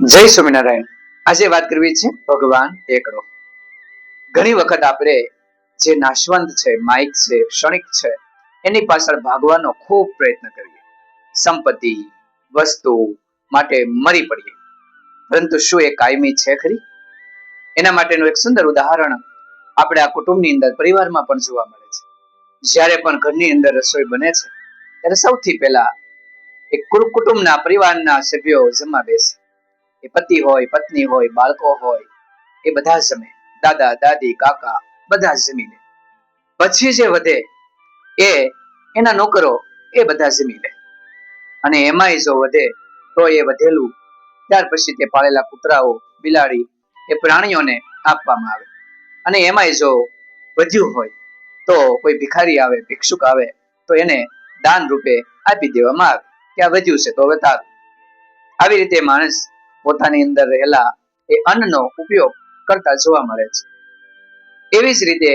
જય સ્વામિનારાયણ. આજે વાત કરવી છે ભગવાન એકડો. ઘણી વખત આપણે જે નાશવંત છે, માઇક છે, ક્ષણિક છે, એની પાછળ ભાગવાનો ખૂબ પ્રયત્ન કરીએ. સંપત્તિ, વસ્તુ માટે મરી પડીએ. પરંતુ શું એ કાયમી છે ખરી? એના માટેનું એક સુંદર ઉદાહરણ આપણે આ કુટુંબની અંદર, પરિવારમાં પણ જોવા મળે છે. જ્યારે પણ ઘરની અંદર રસોઈ બને છે, ત્યારે સૌથી પહેલા એક કુટુંબના પરિવારના સભ્યો જમવા બેસે. એ પતિ હોય, પત્ની હોય, બાળકો હોય, એ બધા જમે. દાદા, દાદી, કાકા, બધા જમી લે. પછી જે વધે એ એના નોકરો એ બધા જમી લે. અને એમાંય જો વધે તો એ વધેલું. ત્યાર પછી તે પાળેલા કૂતરાઓ, બિલાડી એ પ્રાણીઓને આપવામાં આવે. અને એમાંય જો વધ્યું હોય તો કોઈ ભિખારી આવે, ભિક્ષુક આવે, તો એને દાન રૂપે આપી દેવામાં આવે. કે આ વધ્યું છે તો હવે આવી રીતે માણસ પોતાની અંદર રહેલા એ અન્નનો ઉપયોગ કરતા જોવા મળે છે. એવી જ રીતે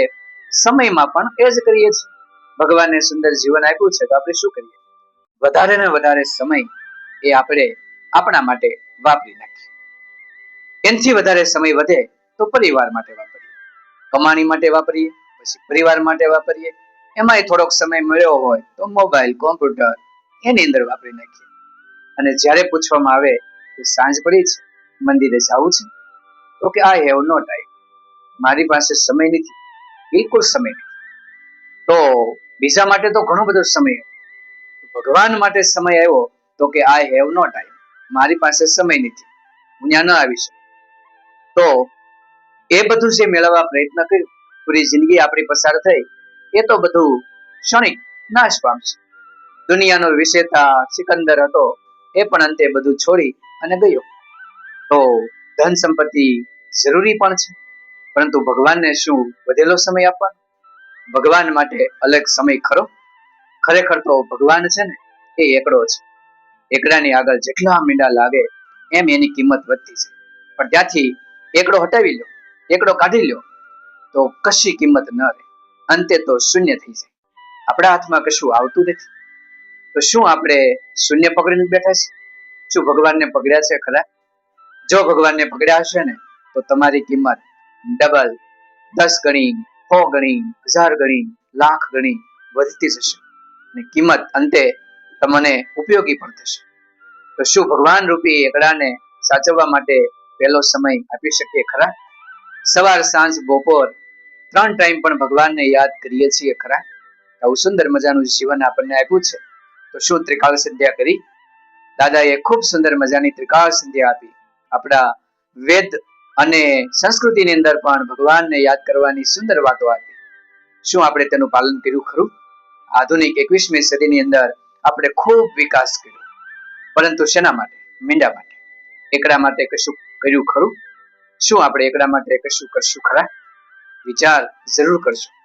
સમયમાં પણ એ જ કરીએ છીએ. ભગવાનને સુંદર જીવન આપ્યું છે તો આપણે શું કરીએ? વધારે ને વધારે સમય એ આપણે આપણા માટે વાપરી નાખીએ. એનથી વધારે સમય વધે તો પરિવાર માટે વાપરીએ. કમાણી માટે વાપરીએ, પછી પરિવાર માટે વાપરીએ. એમાંય થોડોક સમય મળ્યો હોય તો મોબાઈલ, કોમ્પ્યુટર એની અંદર વાપરી નાખીએ. અને જ્યારે પૂછવામાં આવે કે સાંજ પડી છે, મંદિરે જવું છે. Okay I have no time મારી પાસે સમય નથી, બિલકુલ સમય નથી. તો બીજા માટે તો ઘણો બધો સમય ભગવાન માટે સમય આવ્યો તો કે આઈ હેવ નો ટાઈમ મારી પાસે સમય નથી. હું ત્યાં ન આવી શકું. તો એ બધું જે મેળવવા પ્રયત્ન કર્યો, પૂરી જિંદગી આપણી પસાર થઈ, એ તો બધું ક્ષણિક નાશ પામશે. દુનિયાનો વિશેતા સિકંદર હતો, એ પણ અંતે બધું છોડી અને ગયો. તો ધન સંપત્તિ જરૂરી પણ છે, પરંતુ ભગવાનને શું વધેલો સમય આપવાનો? ભગવાન માટે અલગ સમય ખરો? ખરેખર તો ભગવાન છે ને, એ એકડો છે. એકડાની આગળ જેટલા મીંડા લાગે, એમ એની કિંમત વધતી છે પણ ત્યાંથી એકડો હટાવી લો, એકડો કાઢી લો, તો કશી કિંમત ન રહે. અંતે તો શૂન્ય થઈ જાય. આપણા હાથમાં કશું આવતું નથી. તો શું આપણે શૂન્ય પકડીને બેઠા છે શું ભગવાનને પકડ્યા છે ખરા? જો ભગવાનને પકડ્યા હશે ને, તો તમારી કિંમત ડબલ દસ ગણી, સો ગણી, હજાર ગણી, લાખ ગણી વધતી જશે. અને કિંમત અંતે તમને ઉપયોગી પણ થશે. તો શું ભગવાન રૂપી એકડાને સાચવવા માટે પહેલો સમય આપી શકીએ ખરા? સવાર, સાંજ, બપોર ત્રણ ટાઈમ પણ ભગવાનને યાદ કરીએ છીએ ખરા? આવું સુંદર મજાનું જીવન આપણને આપ્યું છે. તો શું ત્રિકાળ સંધ્યા કરી? દાદાએ ખૂબ સુંદર મજાની ત્રિકાળ સંધ્યા આપી. આપણા વેદ અને સંસ્કૃતિની અંદર પણ ભગવાનને યાદ કરવાની સુંદર વાતો આપી. શું આપણે તેનું પાલન કર્યું ખરું? આધુનિક એકવીસમી સદીની અંદર આપણે ખૂબ વિકાસ કર્યો. પરંતુ શેના માટે? મીંડા માટે. એકડા માટે કશું કર્યું ખરું? શું આપણે એકડા માટે કશું કરશું ખરા? વિચાર જરૂર કરજો.